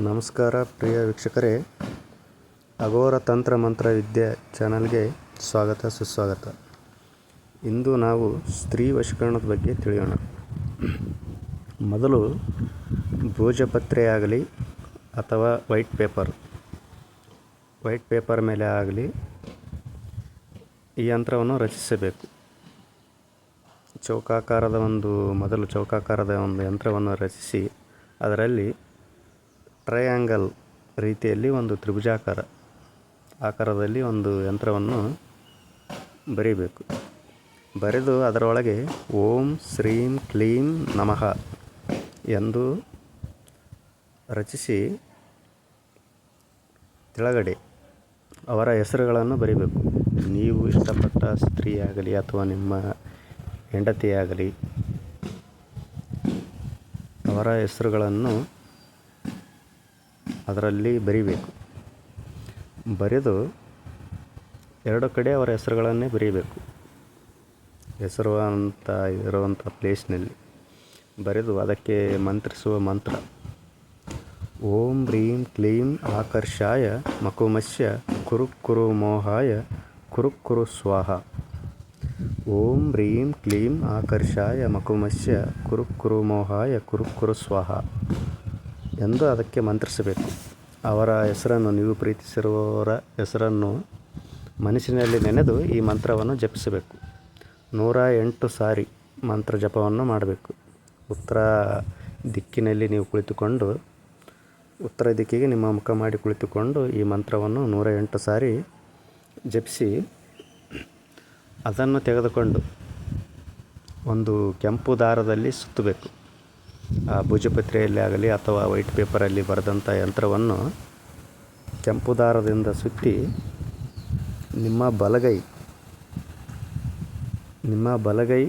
ನಮಸ್ಕಾರ, ಪ್ರಿಯ ವೀಕ್ಷಕರೇ. ಅಘೋರ ತಂತ್ರ ಮಂತ್ರ ವಿದ್ಯೆ ಚಾನಲ್ಗೆ ಸ್ವಾಗತ, ಸುಸ್ವಾಗತ. ಇಂದು ನಾವು ಸ್ತ್ರೀ ವಶೀಕರಣದ ಬಗ್ಗೆ ತಿಳಿಯೋಣ. ಮೊದಲು ಭೋಜಪತ್ರೆಯಾಗಲಿ ಅಥವಾ ವೈಟ್ ಪೇಪರ್. ವೈಟ್ ಪೇಪರ್ ಮೇಲೆ ಆಗಲಿ ಈ ಯಂತ್ರವನ್ನು ರಚಿಸಬೇಕು. ಚೌಕಾಕಾರದ ಒಂದು, ಮೊದಲು ಚೌಕಾಕಾರದ ಒಂದು ಯಂತ್ರವನ್ನು ರಚಿಸಿ ಅದರಲ್ಲಿ ಟ್ರಯಾಂಗಲ್ ರೀತಿಯಲ್ಲಿ ಒಂದು ತ್ರಿಭುಜಾಕಾರ ಆಕಾರದಲ್ಲಿ ಒಂದು ಯಂತ್ರವನ್ನು ಬರೀಬೇಕು. ಬರೆದು ಅದರೊಳಗೆ ಓಂ ಶ್ರೀಂ ಕ್ಲೀಂ ನಮಃ ಎಂದು ರಚಿಸಿ ಕೆಳಗಡೆ ಅವರ ಹೆಸರುಗಳನ್ನು ಬರೀಬೇಕು. ನೀವು ಇಷ್ಟಪಟ್ಟ ಸ್ತ್ರೀಯಾಗಲಿ ಅಥವಾ ನಿಮ್ಮ ಹೆಂಡತಿಯಾಗಲಿ ಅವರ ಹೆಸರುಗಳನ್ನು ಅದರಲ್ಲಿ ಬರೀಬೇಕು. ಬರೆದು ಎರಡು ಕಡೆ ಅವರ ಹೆಸರುಗಳನ್ನೇ ಬರೀಬೇಕು. ಹೆಸರು ಅಂತ ಇರುವಂಥ ಪ್ಲೇಸ್ನಲ್ಲಿ ಬರೆದು ಅದಕ್ಕೆ ಮಂತ್ರಿಸುವ ಮಂತ್ರ. ಓಂ ಹ್ರೀಂ ಕ್ಲೀಂ ಆಕರ್ಷಾಯ ಮಕುಮಸ್ಯ ಕುರುಕುರು ಕುರು ಮೋಹಾಯ ಕುರುಕುರು ಕುರು ಸ್ವಾಹ. ಓಂ ಹ್ರೀಂ ಕ್ಲೀಂ ಆಕರ್ಷಾಯ ಮಕುಮಸ್ಯ ಕುರುಕುರು ಕುರು ಮೋಹಾಯ ಕುರುಕುರು ಕುರು ಸ್ವಾಹ. ಎಂದು ಅದಕ್ಕೆ ಮಂತ್ರಿಸಬೇಕು. ಅವರ ಹೆಸರನ್ನು ನೀವು ಪ್ರೀತಿಸಿರುವವರ ಹೆಸರನ್ನು ಮನಸ್ಸಿನಲ್ಲಿ ನೆನೆದು ಈ ಮಂತ್ರವನ್ನು ಜಪಿಸಬೇಕು. ನೂರ ಎಂಟು ಸಾರಿ ಮಂತ್ರ ಜಪವನ್ನು ಮಾಡಬೇಕು. ಉತ್ತರ ದಿಕ್ಕಿನಲ್ಲಿ ನೀವು ಕುಳಿತುಕೊಂಡು, ಉತ್ತರ ದಿಕ್ಕಿಗೆ ನಿಮ್ಮ ಮುಖ ಮಾಡಿ ಕುಳಿತುಕೊಂಡು ಈ ಮಂತ್ರವನ್ನು ನೂರ ಎಂಟು ಸಾರಿ ಜಪಿಸಿ, ಅದನ್ನು ತೆಗೆದುಕೊಂಡು ಒಂದು ಕೆಂಪು ದಾರದಲ್ಲಿ ಸುತ್ತಬೇಕು. ಭುಜಪತ್ರೆಯಲ್ಲಿ ಆಗಲಿ ಅಥವಾ ವೈಟ್ ಪೇಪರಲ್ಲಿ ಬರೆದಂಥ ಯಂತ್ರವನ್ನು ಕೆಂಪು ದಾರದಿಂದ ಸುತ್ತಿ ನಿಮ್ಮ ಬಲಗೈ ನಿಮ್ಮ ಬಲಗೈ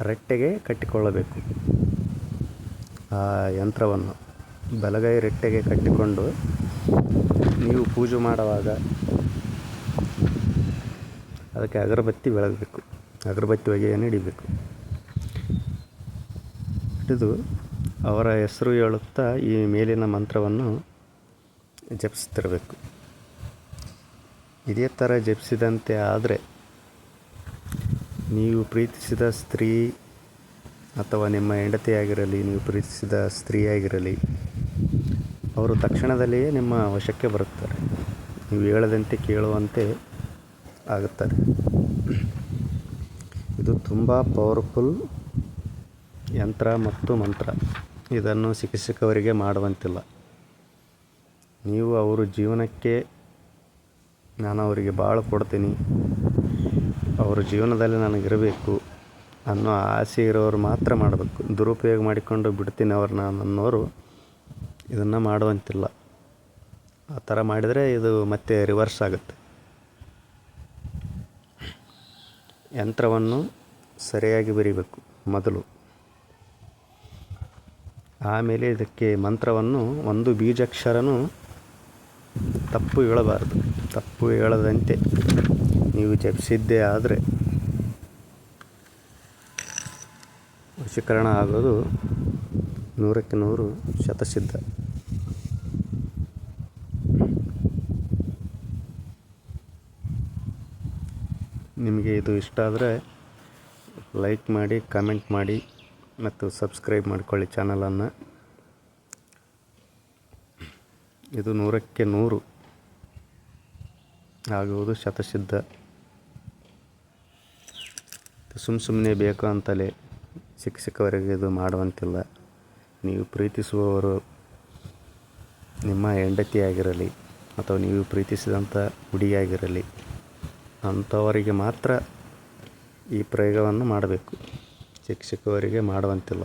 ರೆಟ್ಟೆಗೆ ಕಟ್ಟಿಕೊಳ್ಳಬೇಕು. ಆ ಯಂತ್ರವನ್ನು ಬಲಗೈ ರೆಟ್ಟೆಗೆ ಕಟ್ಟಿಕೊಂಡು ನೀವು ಪೂಜೆ ಮಾಡುವಾಗ ಅದಕ್ಕೆ ಅಗರಬತ್ತಿ ಬೆಳಗಬೇಕು. ಅಗರಬತ್ತಿ ಹೊಗೆಯನ್ನು ಹಿಡಿಬೇಕು ಹಿಡಿದು ಅವರ ಹೆಸರು ಹೇಳುತ್ತಾ ಈ ಮೇಲಿನ ಮಂತ್ರವನ್ನು ಜಪಿಸ್ತಿರಬೇಕು. ಇದೇ ಥರ ಜಪಿಸಿದಂತೆ ಆದರೆ ನೀವು ಪ್ರೀತಿಸಿದ ಸ್ತ್ರೀ ಅಥವಾ ನಿಮ್ಮ ಹೆಂಡತಿಯಾಗಿರಲಿ, ನೀವು ಪ್ರೀತಿಸಿದ ಸ್ತ್ರೀಯಾಗಿರಲಿ, ಅವರು ತಕ್ಷಣದಲ್ಲಿಯೇ ನಿಮ್ಮ ವಶಕ್ಕೆ ಬರುತ್ತಾರೆ. ನೀವು ಹೇಳದಂತೆ ಕೇಳುವಂತೆ ಆಗುತ್ತಾರೆ ಇದು ತುಂಬ ಪವರ್ಫುಲ್ ಯಂತ್ರ ಮತ್ತು ಮಂತ್ರ. ಇದನ್ನು ಚಿಕಿತ್ಸಕವರಿಗೆ ಮಾಡುವಂತಿಲ್ಲ. ನೀವು ಅವರು ಜೀವನಕ್ಕೆ, ನಾನು ಅವರಿಗೆ ಭಾಳ ಕೊಡ್ತೀನಿ. ಅವರ ಜೀವನದಲ್ಲಿ ನನಗಿರಬೇಕು ಅನ್ನೋ ಆಸೆ ಇರೋರು ಮಾತ್ರ ಮಾಡಬೇಕು. ದುರುಪಯೋಗ ಮಾಡಿಕೊಂಡು ಬಿಡ್ತೀನಿ ಅವ್ರನ್ನ ಅನ್ನೋರು ಇದನ್ನು ಮಾಡುವಂತಿಲ್ಲ. ಆ ಥರ ಮಾಡಿದರೆ ಇದು ಮತ್ತೆ ರಿವರ್ಸ್ ಆಗುತ್ತೆ. ಯಂತ್ರವನ್ನು ಸರಿಯಾಗಿ ಬರೀಬೇಕು ಮೊದಲು. ಆಮೇಲೆ ಇದಕ್ಕೆ ಮಂತ್ರವನ್ನು ಒಂದು ಬೀಜಾಕ್ಷರನೂ ತಪ್ಪು ಹೇಳಬಾರದು. ತಪ್ಪು ಹೇಳದಂತೆ ನೀವು ಜಪಿಸಿದ್ದೇ ಆದರೆ ವಶೀಕರಣ ಆಗೋದು ನೂರಕ್ಕೆ ನೂರು ಶತಸಿದ್ಧ. ನಿಮಗೆ ಇದು ಇಷ್ಟ ಆದರೆ ಲೈಕ್ ಮಾಡಿ, ಕಮೆಂಟ್ ಮಾಡಿ. ಮತ್ತು ಸಬ್ಸ್ಕ್ರೈಬ್ ಮಾಡಿಕೊಳ್ಳಿ ಚಾನಲನ್ನು. ಇದು ನೂರಕ್ಕೆ ನೂರು. ಆಗುವುದು ಶತಸಿದ್ಧ. ಸುಮ್ಮ ಸುಮ್ಮನೆ ಬೇಕು ಅಂತಲೇ ಶಿಕ್ಷಕವರಿಗೆ ಇದು ಮಾಡುವಂತಿಲ್ಲ. ನೀವು ಪ್ರೀತಿಸುವವರು ನಿಮ್ಮ ಹೆಂಡತಿಯಾಗಿರಲಿ ಅಥವಾ ನೀವು ಪ್ರೀತಿಸಿದಂಥ ಹುಡಿಯಾಗಿರಲಿ ಅಂಥವರಿಗೆ ಮಾತ್ರ ಈ ಪ್ರಯೋಗವನ್ನು ಮಾಡಬೇಕು. ಶಿಕ್ಷಕವರಿಗೆ ಮಾಡುವಂತಿಲ್ಲ.